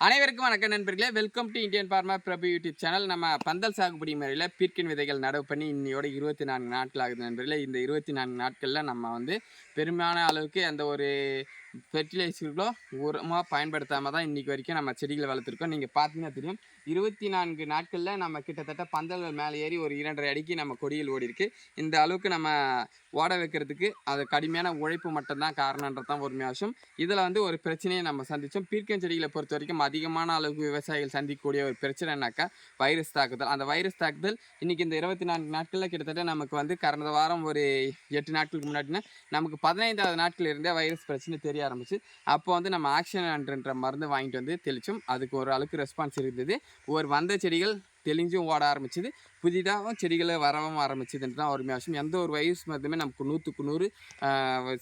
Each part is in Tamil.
அனைவருக்கும் வணக்கம் நண்பர்களே. Welcome to Indian farmer Prabhu YouTube channel நம்ம பந்தல் சாகுபடி முறையில் பீர்க்கின் விதைகள் நடவு பண்ணி இன்னையோட இருபத்தி நான்கு நாட்கள் ஆகுது நண்பர்களே. இந்த இருபத்தி நான்கு நாட்களில் நம்ம வந்து பெருமையான அளவுக்கு அந்த ஒரு ஃபெர்டிலைசர்களோ உரமாக பயன்படுத்தாமல் தான் இன்றைக்கி வரைக்கும் நம்ம செடிகளை வளர்த்துருக்கோம். நீங்கள் பார்த்தீங்கன்னா தெரியும் இருபத்தி நான்கு நாட்களில் நம்ம கிட்டத்தட்ட பந்தல்கள் மேலே ஏறி ஒரு இரண்டரை அடிக்கு நம்ம கொடியில் ஓடி இருக்கு இந்த அளவுக்கு நம்ம ஓட வைக்கிறதுக்கு அது கடுமையான உழைப்பு மட்டும்தான் காரணன்றது தான் ஒரு விஷயம் இதில் வந்து ஒரு பிரச்சனையை நம்ம சந்தித்தோம் பீர்க்கன் செடிகளை பொறுத்த வரைக்கும் அதிகமான அளவுக்கு விவசாயிகள் சந்திக்கக்கூடிய ஒரு பிரச்சனைனாக்கா வைரஸ் தாக்குதல். அந்த வைரஸ் தாக்குதல் இன்றைக்கி இந்த இருபத்தி நான்கு நாட்களில் கிட்டத்தட்ட நமக்கு வந்து கடந்த வாரம் ஒரு எட்டு நாட்களுக்கு முன்னாடினா நமக்கு பதினைந்தாவது நாட்கள் இருந்தே வைரஸ் பிரச்சனை தெரிய ஆரம்பிச்சு அப்போ வந்து நம்ம ஆக்ஷன் ஹண்ட்ரன்ற மருந்து வாங்கிட்டு வந்து தெளித்தோம் அதுக்கு ஒரு அளவுக்கு ரெஸ்பான்ஸ் இருந்தது. ஒரு வந்த செடிகள் தெளிஞ்சும் ஓட ஆரம்பிச்சுது. புதிதாகவும் செடிகளை வரவும் ஆரம்பிச்சதுன்றது தான் ஒரு விஷயம் எந்த ஒரு வைரஸ் மருந்துமே நமக்கு நூற்றுக்கு நூறு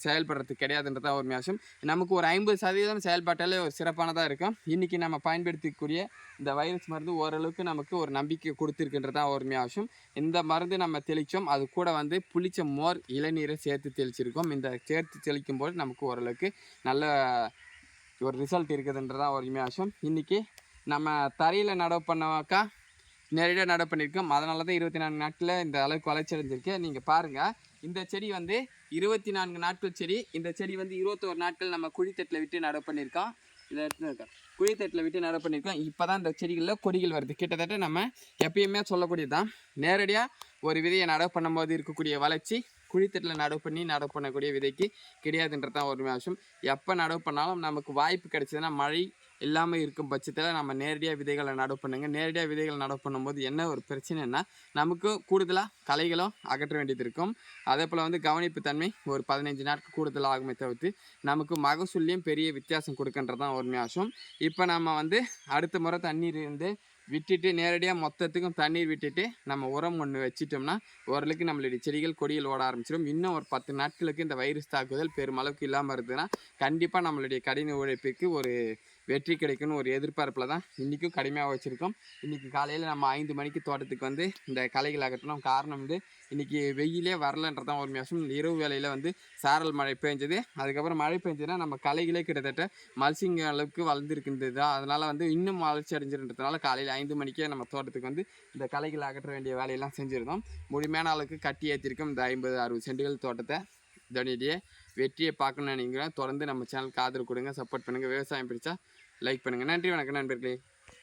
செயல்படுறது கிடையாதுன்றது தான் ஒரு விஷயம் நமக்கு ஒரு ஐம்பது சதவீதம் செயல்பாட்டாலே ஒரு சிறப்பானதாக இருக்கும். இன்றைக்கி நம்ம பயன்படுத்திக்கூடிய இந்த வைரஸ் மருந்து ஓரளவுக்கு நமக்கு ஒரு நம்பிக்கை கொடுத்துருக்குன்றது தான் ஒரு அவசியம். இந்த மருந்து நம்ம தெளித்தோம் அது கூட வந்து புளிச்ச மோர் இளநீரை சேர்த்து தெளிச்சிருக்கோம். இந்த சேர்த்து தெளிக்கும் போது நமக்கு ஓரளவுக்கு நல்ல ஒரு ரிசல்ட் இருக்குதுன்றதான் ஒரு விஷயம் இன்றைக்கி நம்ம தரையில் நடவு பண்ணவாக்கா நேரடியாக நட பண்ணியிருக்கோம். அதனால தான் இருபத்தி நான்கு நாட்களில் இந்த அளவுக்கு வளர்ச்சி அடைஞ்சிருக்கு. நீங்கள் பாருங்கள் இந்த செடி வந்து இருபத்தி நான்கு நாட்கள் செடி இந்த செடி வந்து இருபத்தோரு நாட்கள் நம்ம குழித்தட்டில் விட்டு நட பண்ணியிருக்கோம். இதை எடுத்துன்னு குழித்தட்டில் விட்டு நட பண்ணியிருக்கோம். இப்போ தான் இந்த செடிகளில் கொடிகள் வருது. கிட்டத்தட்ட நம்ம எப்பயுமே சொல்லக்கூடியது தான் நேரடியாக ஒரு விதையை நடவு பண்ணும்போது இருக்கக்கூடிய வளர்ச்சி குழித்தட்டில் நடவு பண்ணி நடவு பண்ணக்கூடிய விதைக்கு கிடையாதுன்றது தான் ஒரு விஷயம் எப்போ நடவு பண்ணாலும் நமக்கு வாய்ப்பு கிடைச்சதுன்னா மழை இல்லாமல் இருக்கும் பட்சத்தில் நம்ம நேரடியாக விதைகளை நடவு பண்ணுங்க. நேரடியாக விதைகளை நடவு பண்ணும்போது என்ன ஒரு பிரச்சனைன்னா நமக்கு கூடுதலாக களைகளும் அகற்ற வேண்டியது இருக்கும். அதே போல் வந்து கவனிப்பு தன்மை ஒரு பதினஞ்சு நாட்கள் கூடுதலாக ஆகுமே தவிர்த்து நமக்கு மகசூல்லையும் பெரிய வித்தியாசம் கொடுக்கின்றது தான் ஒரு விஷயம் இப்போ நம்ம வந்து அடுத்த முறை தண்ணீர் இருந்து விட்டுட்டு நேரடியாக மொத்தத்துக்கும் தண்ணீர் விட்டுட்டு நம்ம உரம் ஒன்று வச்சிட்டோம்னா ஓரளவுக்கு நம்மளுடைய செடிகள் கொடியில் ஓட ஆரம்பிச்சிடும். இன்னும் ஒரு பத்து நாட்களுக்கு இந்த வைரஸ் தாக்குதல் பெருமளவுக்கு இல்லாமல் இருந்ததுன்னா கண்டிப்பாக நம்மளுடைய கடின உழைப்புக்கு ஒரு வெற்றி கிடைக்கும்னு ஒரு எதிர்பார்ப்பில் தான் இன்றைக்கும் கடுமையாக வச்சுருக்கோம். இன்றைக்கி காலையில் நம்ம ஐந்து மணிக்கு தோட்டத்துக்கு வந்து இந்த களைகள் அகற்றணும். காரணம் வந்து இன்றைக்கி வெயிலே வரலன்றதான் ஒரு விஷயம் இரவு வேளையில் வந்து சாரல் மழை பெஞ்சது. அதுக்கப்புறம் மழை பெஞ்சதுன்னா நம்ம களைகளே கிட்டத்தட்ட மல்சிங்க அளவுக்கு வளர்ந்துருக்குன்றது? அதனால் வந்து இன்னும் வளர்ச்சி அடைஞ்சிருன்றதுனால காலையில் ஐந்து மணிக்கே நம்ம தோட்டத்துக்கு வந்து இந்த களைகள் அகற்ற வேண்டிய வேலையெல்லாம் செஞ்சுருந்தோம். முழுமையான அளவுக்கு கட்டி ஏற்றிருக்கோம் இந்த ஐம்பது அறுபது செண்டுகள் தோட்டத்தை. இதனுடைய வெற்றியை பார்க்கணும்னு நினைக்கிறேன். தொடர்ந்து நம்ம சேனலுக்கு ஆதரவு கொடுங்க சப்போர்ட் பண்ணுங்கள் விவசாயம் பிடிச்சா லைக் பண்ணுங்கள் நன்றி வணக்கம் நண்பர்களே.